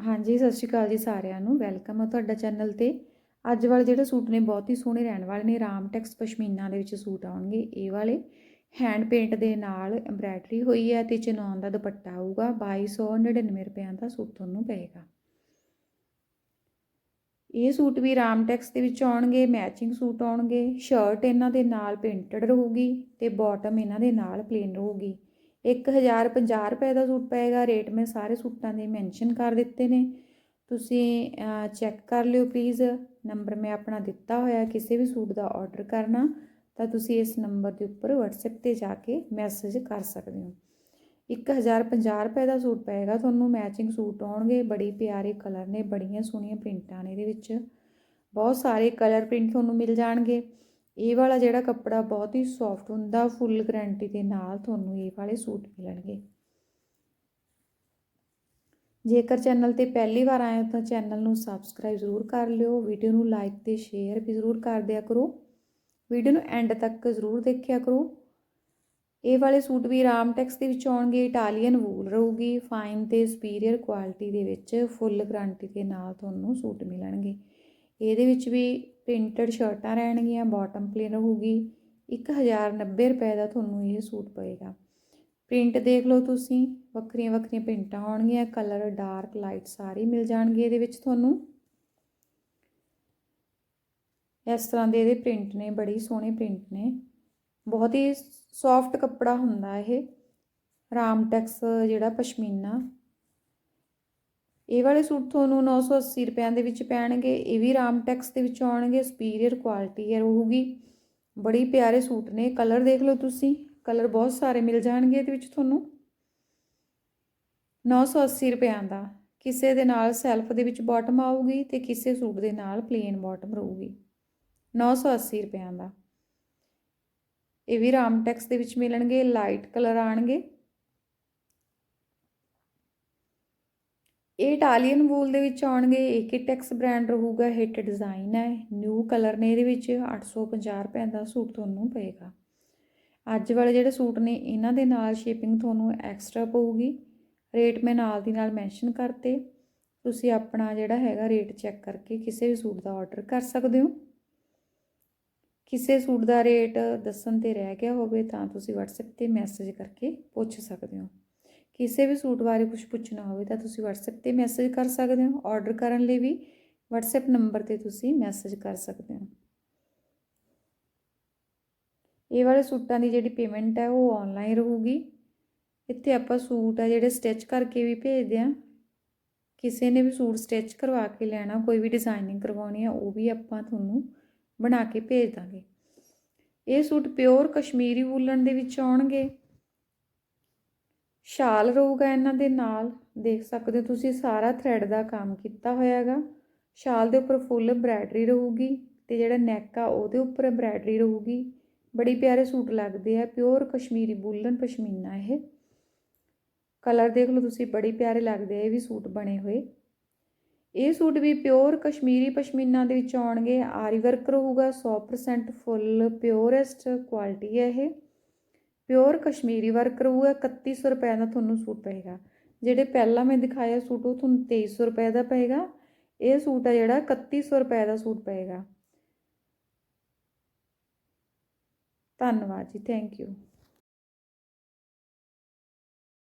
ਹਾਂਜੀ, ਸਤਿ ਸ਼੍ਰੀ ਅਕਾਲ ਜੀ ਸਾਰਿਆਂ ਨੂੰ। ਵੈਲਕਮ ਹੈ ਤੁਹਾਡਾ ਚੈਨਲ ਤੇ। ਅੱਜ ਵਾਲੇ ਜਿਹੜੇ ਸੂਟ ਨੇ, ਬਹੁਤ ਹੀ ਸੋਹਣੇ ਰਹਿਣ ਵਾਲੇ ਨੇ। ਰਾਮ ਟੈਕਸ ਪਸ਼ਮੀਨਾ ਦੇ ਵਿੱਚ ਸੂਟ ਆਉਣਗੇ। ਇਹ ਵਾਲੇ ਹੈਂਡ ਪੇਂਟ ਦੇ ਨਾਲ ਐਮਬ੍ਰਾਇਡਰੀ ਹੋਈ ਹੈ ਤੇ ਚਨੌਨ ਦਾ ਦੁਪੱਟਾ ਆਊਗਾ। 2299 ਰੁਪਏ ਦਾ ਸੂਟ ਤੁਹਾਨੂੰ ਪਏਗਾ। ਇਹ ਸੂਟ ਵੀ ਰਾਮ ਟੈਕਸ ਦੇ ਵਿੱਚ ਆਉਣਗੇ ਮੈਚਿੰਗ ਸੂਟ ਆਉਣਗੇ। ਸ਼ਰਟ ਇਹਨਾਂ ਦੇ ਨਾਲ ਪ੍ਰਿੰਟਡ ਰਹੂਗੀ ਤੇ ਬਾਟਮ ਇਹਨਾਂ ਦੇ ਨਾਲ ਪਲੇਨ ਰਹੂਗੀ। 1050 ਰੁਪਏ ਦਾ ਸੂਟ ਪਏਗਾ। ਰੇਟ ਮੈਂ ਸਾਰੇ ਸੂਟਾਂ ਦੇ ਮੈਂਸ਼ਨ ਕਰ ਦਿੱਤੇ ਨੇ। ਤੁਸੀਂ ਚੈੱਕ ਕਰ ਲਿਓ ਪਲੀਜ਼। ਨੰਬਰ ਮੈਂ ਆਪਣਾ ਦਿੱਤਾ ਹੋਇਆ, ਕਿਸੇ ਵੀ ਸੂਟ ਦਾ ਆਰਡਰ ਕਰਨਾ, ਤਾਂ ਤੁਸੀਂ ਇਸ ਨੰਬਰ ਦੇ ਉੱਪਰ WhatsApp ਤੇ ਜਾ ਕੇ ਮੈਸੇਜ ਕਰ ਸਕਦੇ ਹੋ। 1050 ਰੁਪਏ ਦਾ ਸੂਟ ਪਏਗਾ। ਤੁਹਾਨੂੰ ਮੈਚਿੰਗ ਸੂਟ ਆਉਣਗੇ। ਬੜੀ ਪਿਆਰੇ ਕਲਰ ਨੇ, ਬੜੀਆਂ ਸੋਹਣੀਆਂ ਪ੍ਰਿੰਟਾਂ ਨੇ ਇਹਦੇ ਵਿੱਚ। ਬਹੁਤ ਸਾਰੇ ਕਲਰ ਪ੍ਰਿੰਟ ਤੁਹਾਨੂੰ ਮਿਲ ਜਾਣਗੇ। ਇਹ ਵਾਲਾ ਜਿਹੜਾ ਕੱਪੜਾ ਬਹੁਤ ਹੀ ਸੌਫਟ ਹੁੰਦਾ ਫੁੱਲ ਗਰੰਟੀ ਦੇ ਨਾਲ ਤੁਹਾਨੂੰ ਇਹ ਵਾਲੇ ਸੂਟ ਮਿਲਣਗੇ। ਜੇਕਰ ਚੈਨਲ ਤੇ ਪਹਿਲੀ ਵਾਰ ਆਏ ਹੋ ਤਾਂ ਚੈਨਲ ਨੂੰ ਸਬਸਕ੍ਰਾਈਬ ਜ਼ਰੂਰ ਕਰ ਲਿਓ ਵੀਡੀਓ ਨੂੰ ਲਾਈਕ ਤੇ ਸ਼ੇਅਰ ਵੀ ਜ਼ਰੂਰ ਕਰ ਦਿਆ ਕਰੋ। ਵੀਡੀਓ ਨੂੰ ਐਂਡ ਤੱਕ ਜ਼ਰੂਰ ਦੇਖਿਆ ਕਰੋ। ਇਹ ਵਾਲੇ ਸੂਟ ਵੀ ਰਾਮਟੈਕਸ ਦੇ ਵਿੱਚ ਆਉਣਗੇ ਇਟਾਲੀਅਨ ਵੂਲ ਰਹੂਗੀ ਫਾਈਨ ਤੇ ਸੁਪੀਰੀਅਰ ਕੁਆਲਿਟੀ ਦੇ ਵਿੱਚ ਫੁੱਲ ਗਰੰਟੀ ਦੇ ਨਾਲ ਤੁਹਾਨੂੰ ਸੂਟ ਮਿਲਣਗੇ। ਇਹਦੇ ਵਿੱਚ ਵੀ ਪ੍ਰਿੰਟਡ ਸ਼ਰਟਾਂ ਰਹਿਣਗੀਆਂ ਬਾਟਮ ਪਲੇਨ ਰਹੂਗੀ 1090 ਰੁਪਏ ਦਾ ਤੁਹਾਨੂੰ ਇਹ ਸੂਟ ਪਏਗਾ। ਪ੍ਰਿੰਟ ਦੇਖ ਲਓ ਤੁਸੀਂ, ਵੱਖਰੀਆਂ ਵੱਖਰੀਆਂ ਪ੍ਰਿੰਟਾਂ ਹੋਣਗੀਆਂ ਕਲਰ ਡਾਰਕ ਲਾਈਟ ਸਾਰੇ ਮਿਲ ਜਾਣਗੇ ਇਹਦੇ ਵਿੱਚ ਤੁਹਾਨੂੰ। ਇਸ ਤਰ੍ਹਾਂ ਦੇ ਇਹਦੇ ਪ੍ਰਿੰਟ ਨੇ, ਬੜੀ ਸੋਹਣੇ ਪ੍ਰਿੰਟ ਨੇ। ਬਹੁਤ ਹੀ ਸੌਫਟ ਕੱਪੜਾ ਹੁੰਦਾ ਇਹ। ਰਾਮਟੈਕਸ ਜਿਹੜਾ ਪਸ਼ਮੀਨਾ। ਇਹ ਵਾਲੇ ਸੂਟ ਤੁਹਾਨੂੰ 980 ਰੁਪਏ ਦੇ ਵਿੱਚ ਪੈਣਗੇ, ਇਹ ਵੀ ਰਾਮ ਟੈਕਸ ਦੇ ਵਿੱਚ ਆਉਣਗੇ ਸੁਪੀਰੀਅਰ ਕੁਆਲਿਟੀ ਹੈ ਰਹੂਗੀ। ਬੜੀ ਪਿਆਰੇ ਸੂਟ ਨੇ ਕਲਰ ਦੇਖ ਲਓ ਤੁਸੀਂ ਕਲਰ ਬਹੁਤ ਸਾਰੇ ਮਿਲ ਜਾਣਗੇ ਇਹਦੇ ਵਿੱਚ ਤੁਹਾਨੂੰ। 980 ਰੁਪਿਆਂ ਦਾ, ਕਿਸੇ ਦੇ ਨਾਲ ਸੈਲਫ ਦੇ ਵਿੱਚ ਬਾਟਮ ਆਊਗੀ ਤੇ ਕਿਸੇ ਸੂਟ ਦੇ ਨਾਲ ਪਲੇਨ ਬਾਟਮ ਰਹੂਗੀ। 980 ਰੁਪਿਆਂ ਦਾ। ਇਹ ਵੀ ਰਾਮ ਟੈਕਸ ਦੇ ਵਿੱਚ ਮਿਲਣਗੇ ਲਾਈਟ ਕਲਰ ਆਣਗੇ। ਇਹ ਇਟਾਲੀਅਨ ਵੂਲ ਦੇ ਵਿੱਚ ਆਉਣਗੇ ਏਕੀਟੈਕਸ ਬ੍ਰਾਂਡ ਰਹੂਗਾ ਹਿੱਟ ਡਿਜ਼ਾਈਨ ਹੈ ਨਿਊ ਕਲਰ ਨੇ ਇਹਦੇ ਵਿੱਚ 850 ਰੁਪਏ ਦਾ ਸੂਟ ਤੁਹਾਨੂੰ ਪਏਗਾ। ਅੱਜ ਵਾਲੇ ਜਿਹੜੇ ਸੂਟ ਨੇ, ਇਹਨਾਂ ਦੇ ਨਾਲ ਸ਼ਿਪਿੰਗ ਤੁਹਾਨੂੰ ਐਕਸਟਰਾ ਪਊਗੀ। ਰੇਟ ਮੈਂ ਨਾਲ ਦੀ ਨਾਲ ਮੈਂਸ਼ਨ ਕਰਤੇ। ਤੁਸੀਂ ਆਪਣਾ ਜਿਹੜਾ ਹੈਗਾ ਰੇਟ ਚੈੱਕ ਕਰਕੇ ਕਿਸੇ ਵੀ ਸੂਟ ਦਾ ਆਰਡਰ ਕਰ ਸਕਦੇ ਹੋ। ਕਿਸੇ ਸੂਟ ਦਾ ਰੇਟ ਦੱਸਣ ਤੇ ਰਹਿ ਗਿਆ ਹੋਵੇ, ਤਾਂ ਤੁਸੀਂ WhatsApp ਤੇ ਮੈਸੇਜ ਕਰਕੇ ਪੁੱਛ ਸਕਦੇ ਹੋ। ਕਿਸੇ ਵੀ ਸੂਟ ਬਾਰੇ ਕੁਝ ਪੁੱਛਣਾ ਹੋਵੇ ਤਾਂ ਤੁਸੀਂ WhatsApp ਤੇ ਮੈਸੇਜ ਕਰ ਸਕਦੇ ਹੋ। ਆਰਡਰ ਕਰਨ ਲਈ ਵੀ WhatsApp ਨੰਬਰ ਤੇ ਤੁਸੀਂ ਮੈਸੇਜ ਕਰ ਸਕਦੇ ਹੋ। ਇਹ ਵਾਲੇ ਸੂਟਾਂ ਦੀ ਜਿਹੜੀ ਪੇਮੈਂਟ ਹੈ ਉਹ ਆਨਲਾਈਨ ਰਹੂਗੀ। ਇੱਥੇ ਆਪਾਂ ਸੂਟ ਆ ਜਿਹੜੇ ਸਟਿਚ ਕਰਕੇ ਵੀ ਭੇਜਦੇ ਆ। ਕਿਸੇ ਨੇ ਵੀ ਸੂਟ ਸਟਿਚ ਕਰਵਾ ਕੇ ਲੈਣਾ, ਕੋਈ ਵੀ ਡਿਜ਼ਾਈਨਿੰਗ ਕਰਵਾਉਣੀ ਆ, ਉਹ ਵੀ ਆਪਾਂ ਤੁਹਾਨੂੰ ਬਣਾ ਕੇ ਭੇਜ ਦਾਂਗੇ। ਇਹ ਸੂਟ ਪਿਓਰ ਕਸ਼ਮੀਰੀ ਵੂਲਨ ਦੇ ਵਿੱਚ ਆਉਣਗੇ। ਸ਼ਾਲ ਰਹੂਗਾ ਇਹਨਾਂ ਦੇ ਨਾਲ। ਦੇਖ ਸਕਦੇ ਹੋ ਤੁਸੀਂ, ਸਾਰਾ ਥ੍ਰੈਡ ਦਾ ਕੰਮ ਕੀਤਾ ਹੋਇਆ ਹੈਗਾ ਸ਼ਾਲ ਦੇ ਉੱਪਰ ਫੁੱਲ ਐਮਬ੍ਰਾਇਡਰੀ ਰਹੂਗੀ ਤੇ ਜਿਹੜਾ ਨੈਕ ਆ ਉਹਦੇ ਉੱਪਰ ਐਮਬ੍ਰਾਇਡਰੀ ਰਹੂਗੀ। ਬੜੀ ਪਿਆਰੇ ਸੂਟ ਲੱਗਦੇ ਆ ਪਿਓਰ ਕਸ਼ਮੀਰੀ ਵੂਲਨ ਪਸ਼ਮੀਨਾ ਇਹ। ਕਲਰ ਦੇਖ ਲਓ ਤੁਸੀਂ, ਬੜੀ ਪਿਆਰੇ ਲੱਗਦੇ ਆ, ਇਹ ਵੀ ਸੂਟ ਬਣੇ ਹੋਏ। ਇਹ ਸੂਟ ਵੀ ਪਿਓਰ ਕਸ਼ਮੀਰੀ ਪਸ਼ਮੀਨਾ ਦੇ ਵਿੱਚ ਆਉਣਗੇ। ਆਰੀ ਵਰਕ ਰਹੂਗਾ 100% ਫੁੱਲ ਪਿਓਰੈਸਟ ਕੁਆਲਿਟੀ ਹੈ ਇਹ। ਪਿਓਰ ਕਸ਼ਮੀਰੀ ਵਰਕ ਰਹੂਗਾ 3100 ਰੁਪਏ ਦਾ ਤੁਹਾਨੂੰ ਸੂਟ ਪਏਗਾ। ਜਿਹੜੇ ਪਹਿਲਾਂ ਮੈਂ ਦਿਖਾਇਆ ਸੂਟ, ਉਹ ਤੁਹਾਨੂੰ 2300 ਰੁਪਏ ਦਾ ਪਏਗਾ। ਇਹ ਸੂਟ ਆ ਜਿਹੜਾ 3100 ਰੁਪਏ ਦਾ ਸੂਟ ਪਏਗਾ। ਧੰਨਵਾਦ ਜੀ ਥੈਂਕ ਯੂ